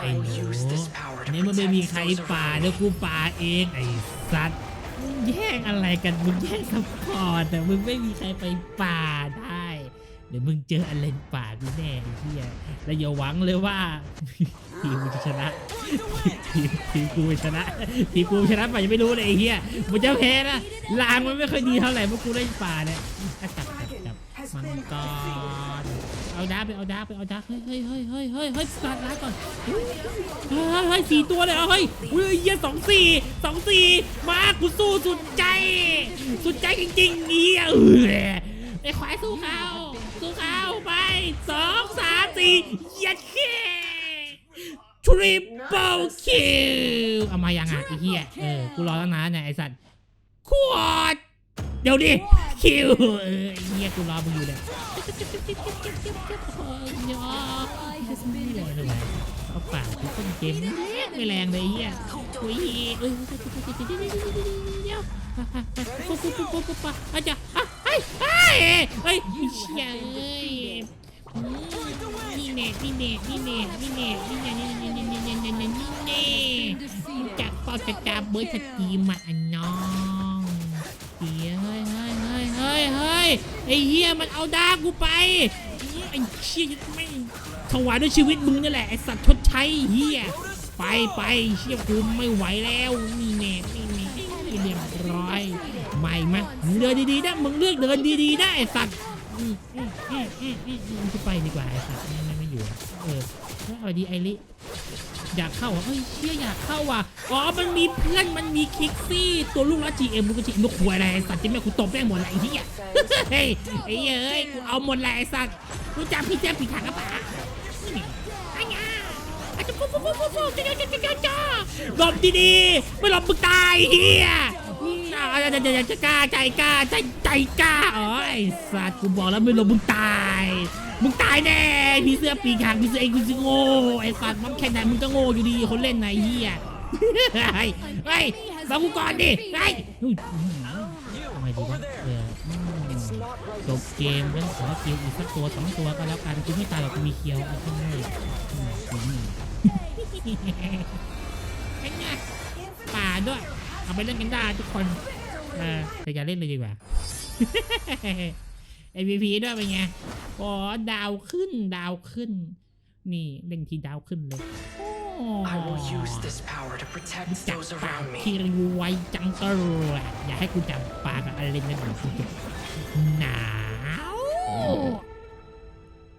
ไอ้หนูนี่มันไม่มีใครป่าเดี๋ยวกูป่าเองไอ้สัตว์มึงแย่งอะไรกันมึงแย่งซัพพอร์ตแต่มึงไม่มีใครไปป่าได้เดี๋ยวมึงเจออะไรป่ากูแน่ไอ้เหี้ยแล้วอย่าหวังเลยว่าทีมกูจะชนะทีมทีมกูชนะทีมกูชนะป่ายังไม่รู้เลยไอ้เหี้ยมันจะแพ้นะลางมันไม่ค่อยดีเท่าไหร่เมื่อกูเล่นป่าเนี่ยอะจับจับจับมังกร เอาดาบไปเอาดาบไปเอาดาบเฮ้ยเฮ้ยเฮ้ยเฮ้ยเฮ้ยเฮ้ยสตาร์ทล้างก่อนเฮ้ยเฮ้ยเฮ้ยสี่ตัวเลยเหรอเฮ้ยอุ้ยเหี้ยสองสี่สองสี่มากูสู้สุดใจ สุดใจจริงๆเหี้ยเออไอ้ควายสู้เขาสู้เขาไปสองสามสี่ยัดเข้ทริปเปิลคิวเอามายังอะไอ้เหี้ยเออกูรอตั้งนานเนี่ยไอ้สัตว์ขวด เดี๋ยวดิคิวเออไอ้เฮียกูรอมึงอยู่เนี่ยไม่แรงเลยเอาปากกูต้นเกมไม่แรงเลยเหี้ยโอ้ยเอ้ยเดี๋ยวปุ๊บปุ๊บปุ๊บปุ๊บปุ๊บปุ๊บอาจจะเฮ้ยเฮ้ยเฮ้ยเชี่ยเอ้ยนี่เน่นี่เน่นี่เน่นี่เน่นี่เน่นี่เน่นี่เน่นี่เน่นี่เน่นี่เน่จากเป้าจะจับเบิร์ดสกีมาอันน้อง เฮียเฮ้ยเฮ้ยเฮ้ยเฮ้ยเฮ้ยไอ้เฮียมันเอาดากูไปไอ้เชี่ยไม่ถวายด้วยชีวิตมึงนี่แหละไอสัตว์ชดใช้เฮียไปไปเชี่ยกูไม่ไหวแล้วนี่เน่นี่เน่เรียบร้อยไม่มะมึงเดินดีๆนะมึงเลือกเดินดีๆนะไอ้สัตว์อืมอืมอืมอืมอืมไปดีกว่าไอสัตว์ไม่ไม่อยู่เออแล้วเอาดีไอริ อยากเข้าอะเฮ้ยเชี่ยอยากเข้าว่ะอ๋อมันมีเพื่อนมันมีคิกซี่ตัวลูกละจีเอ็มมึงก็จีนกควยอะไรสัตว์จะแม่กูตบแม่งหมดแหละไอ้เหี้ยเฮ้ยไอ้เหี้ยเอ้ยกูเอาหมดแหละไอ้สัตว์กูจับพี่แจ๊บปีถังกระป๋านี่ไอ้เงี้ยอาจจะปุ๊บปุ๊บปุ๊บปุ๊บปุ๊บจ้าจ้าจ้าจ้าจ้าหลบดีๆไม่หลบมึงตายเหี้ยอืมอ่า จะจกล้าใจกล้าใจใจกล้าอ๋อไอ้สัตว์กูบอกแล้วไม่หลบมึงตาย มึงตายแน่พี่เสื้อปีกหางพี่เสื้อเองกูจะโง่ไอ้สัตว์มันแค่ไหนมึงก็โง่อยู่ดีคนเล่นไหนเฮียเฮ้ยเฮ้ฟังกูก่อนดิเฮ้ยเฮ้ยทำไมดีวะเออจบเกมแล้วขอเคียวอีกสักตัวสองตัวก็แล้วกันกูไม่ตายหรอกกูมีเคียวเอาขึ้นเลยอืมอืมเป็นไงป่าด้วย เอาไปเล่นกันได้ทุกคน เออแต่อย่าเล่นเลยดีกว่า MVP ด้วยเป็นไงอ๋อดาวขึ้นดาวขึ้น นี่เล่นทีดาวขึ้นเลย I will use this power to protect จับ those ปาก around ที่ me. ริวไวจังเกอร์อย่าให้กูจับปากกับอะไรเล่นกันหน่อยหนาว